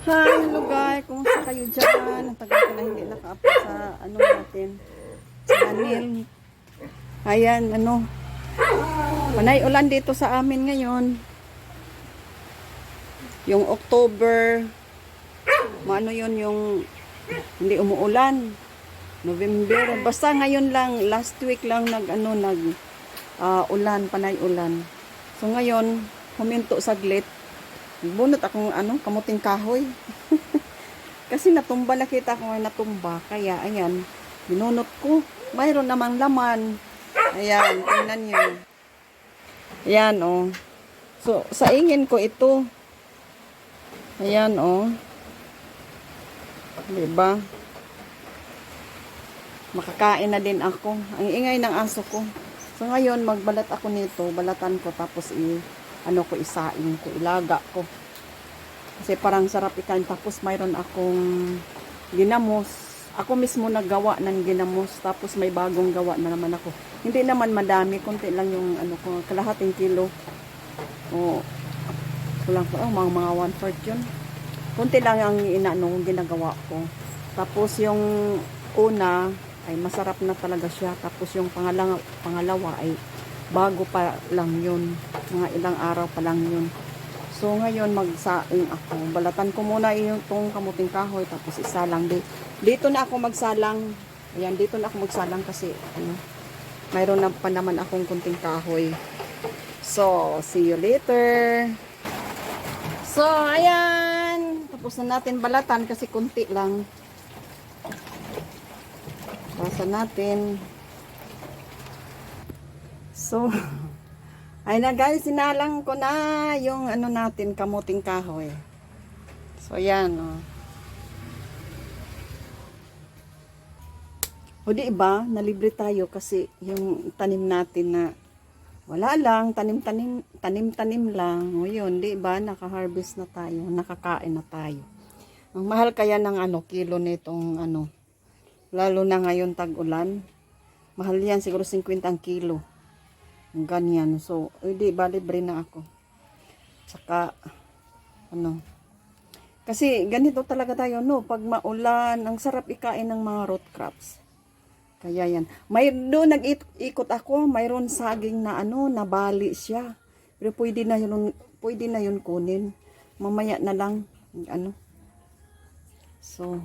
Hi, hello guys. Kumusta kayo dyan? Ang tagal ko na hindi naka-upload sa ano natin. Channel. Ayan, ano. Panay ulan dito sa amin ngayon. Yung October. Maano yun yung hindi umuulan. November. Basta ngayon lang, last week lang nag ano nag ah, ulan, panay ulan. So ngayon, huminto saglit. Bunot akong ano, kamuting kahoy. Kasi natumba nakita ko ay natumba. Kaya ayan, binunot ko. Mayroon namang laman. Ayan, tingnan niyo. Ayan, oh. So, sa ingin ko ito. Ayan, oh. Diba? Makakain na din ako. Ang ingay ng aso ko. So, ngayon, magbalat ako nito. Balatan ko, tapos i ano ko isaing ko, ilaga ko. Kasi parang sarap ikain. Tapos mayroon akong ginamos. Ako mismo naggawa ng ginamos. Tapos may bagong gawa na naman ako. Hindi naman madami. Kunti lang yung ano ko. Kalahating kilo. O, kulang ko. Oh, mga, mga one fourth yun. Kunti lang ang inaano, ginagawa ko. Tapos yung una ay masarap na talaga siya. Tapos yung pangalawa, pangalawa ay bago pa lang yun. Mga ilang araw pa lang yun. So ngayon magsaing ako. Balatan ko muna yung tong kamuting kahoy tapos isa lang. Di- Dito na ako magsalang. Ayan, dito na ako magsalang kasi ano, mayroon na pa naman akong kunting kahoy. So, see you later. So, ayan. Tapos na natin balatan kasi kunti lang. Basa natin. So, ay na guys, sinalang ko na yung ano natin, kamuting kahoy. So, yan, oh. O di ba, nalibre tayo kasi yung tanim natin na wala lang, tanim-tanim, tanim-tanim lang. O yun, di ba, naka-harvest na tayo, nakakain na tayo. Ang mahal kaya ng ano, kilo nitong ano, lalo na ngayon tag-ulan. Mahal yan, siguro 50 ang kilo. Ganyan. So, eh, di ba, libre na ako. Saka, ano, kasi ganito talaga tayo, no? Pag maulan, ang sarap ikain ng mga root crops. Kaya yan. May doon nag-ikot ako, mayroon saging na ano, nabali siya. Pero pwede na yun, pwede na yun kunin. Mamaya na lang, ano. So,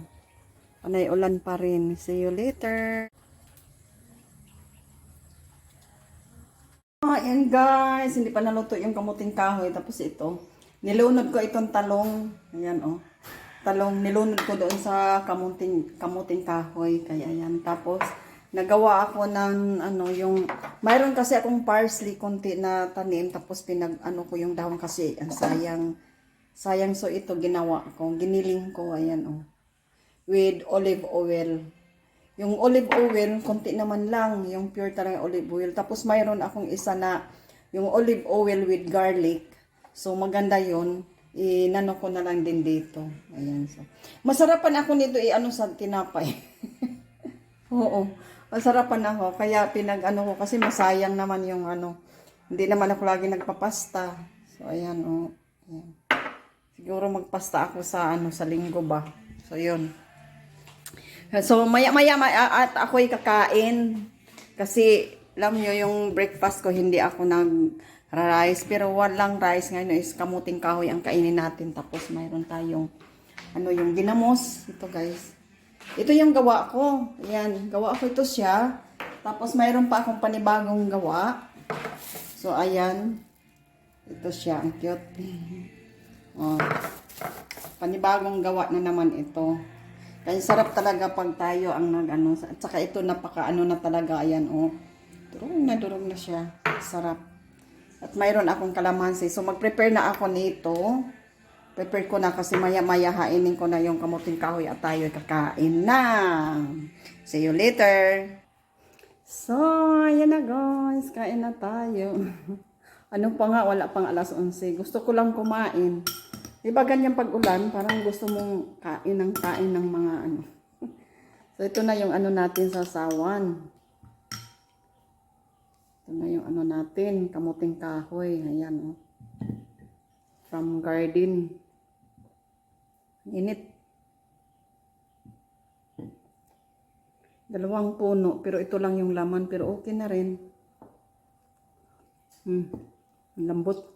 panay ulan pa rin. See you later. Ayan guys, hindi pa naluto yung kamuting kahoy. Tapos ito, nilunod ko itong talong. Ayan oh. Talong, nilunod ko doon sa kamuting, kamuting kahoy. Kaya ayan. Tapos, nagawa ako ng ano yung mayroon kasi akong parsley konti na tanim tapos pinag ano ko yung dahon kasi ang sayang sayang so ito ginawa ko giniling ko ayan oh with olive oil yung olive oil, konti naman lang, yung pure talaga olive oil. Tapos mayroon akong isa na yung olive oil with garlic. So maganda yon Inano ko na lang din dito. Ayan. So. Masarapan ako nito i-ano sa tinapay. Oo. Masarapan ako. Kaya pinag-ano ko kasi masayang naman yung ano. Hindi naman ako lagi nagpapasta. So ayan oh. Ayan. Siguro magpasta ako sa ano sa linggo ba. So yun. So, maya-maya at ako'y kakain. Kasi, alam nyo, yung breakfast ko, hindi ako nag-rice. Pero walang rice ngayon is kamuting kahoy ang kainin natin. Tapos, mayroon tayong, ano, yung ginamos. Ito, guys. Ito yung gawa ko. Ayan, gawa ko ito siya. Tapos, mayroon pa akong panibagong gawa. So, ayan. Ito siya. Ang cute. oh. Panibagong gawa na naman ito. Kaya sarap talaga pag tayo ang nag ano. At saka ito napaka ano na talaga. Ayan oh. Durog na durog na siya. Sarap. At mayroon akong kalamansi. So mag-prepare na ako nito. Prepare ko na kasi maya maya hainin ko na yung kamuting kahoy at tayo kakain na. See you later. So, ayan na guys. Kain na tayo. ano pa nga, wala pang alas 11. Gusto ko lang kumain. Diba ganyan pag ulan, parang gusto mong kain ng kain ng mga ano. So ito na yung ano natin sa sawan. Ito na yung ano natin, kamuting kahoy. Ayan oh. From garden. Init. Dalawang puno, pero ito lang yung laman, pero okay na rin. Hmm. Lambot.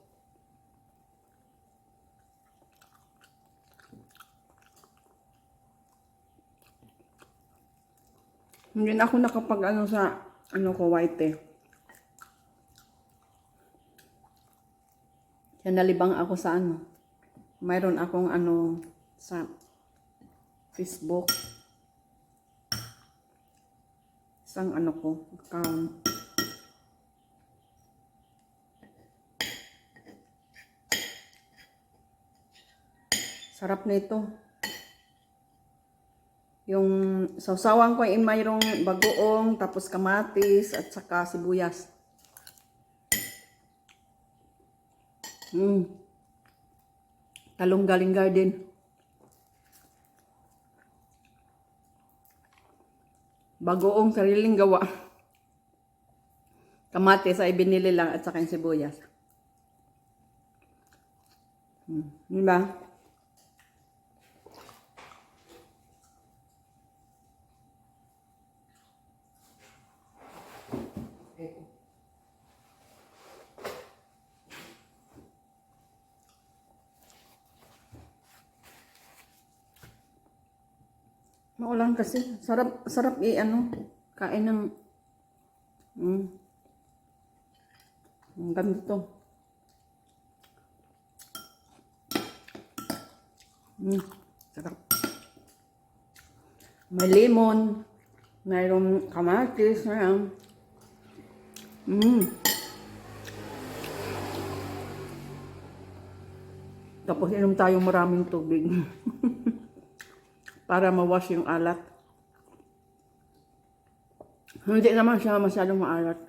Hindi na ako nakapag ano sa ano ko white eh. Kaya nalibang ako sa ano. Mayroon akong ano sa Facebook. Isang ano ko, account. Sarap nito. Yung sausawan ko ay mayroong bagoong, tapos kamatis, at saka sibuyas. Mm. Talong galing garden. Bagoong sariling gawa. Kamatis ay binili lang at saka yung sibuyas. Mm. Diba? Maulan kasi. Sarap, sarap i ano, kain ng, mm, ang ganito. Mm, sarap. May lemon, mayroong kamatis, mayroong, mm. Tapos inom tayo maraming tubig. para mawash yung alat. Hindi naman siya masyadong maalat.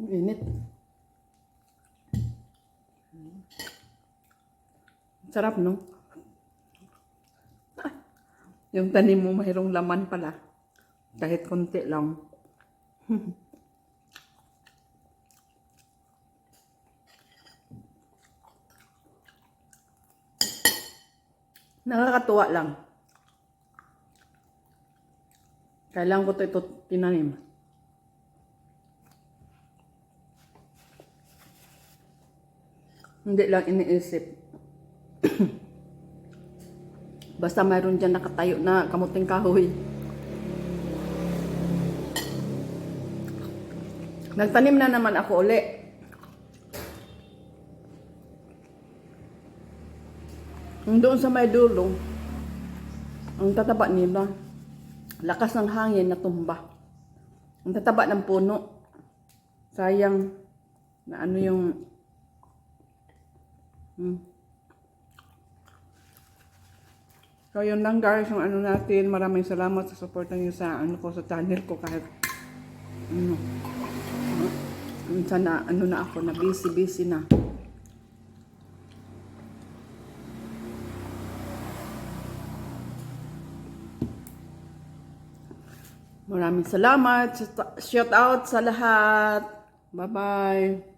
Init. Sarap, no? Yung tanim mo mayroong laman pala. Kahit konti lang. Nakakatuwa lang. Kailangan ko to ito tinanim. Hindi lang iniisip. Basta mayroon dyan nakatayo na kamuting kahoy. Nagtanim na naman ako uli. Doon sa may dulo, ang tataba nila, lakas ng hangin na tumba. Ang tataba ng puno. Sayang na ano yung hmm. So yun lang guys, yung ano natin, maraming salamat sa support niyo sa ano ko sa channel ko kahit ano, minsan na ano na ako na busy busy na. Maraming salamat. Shout out sa lahat. Bye-bye.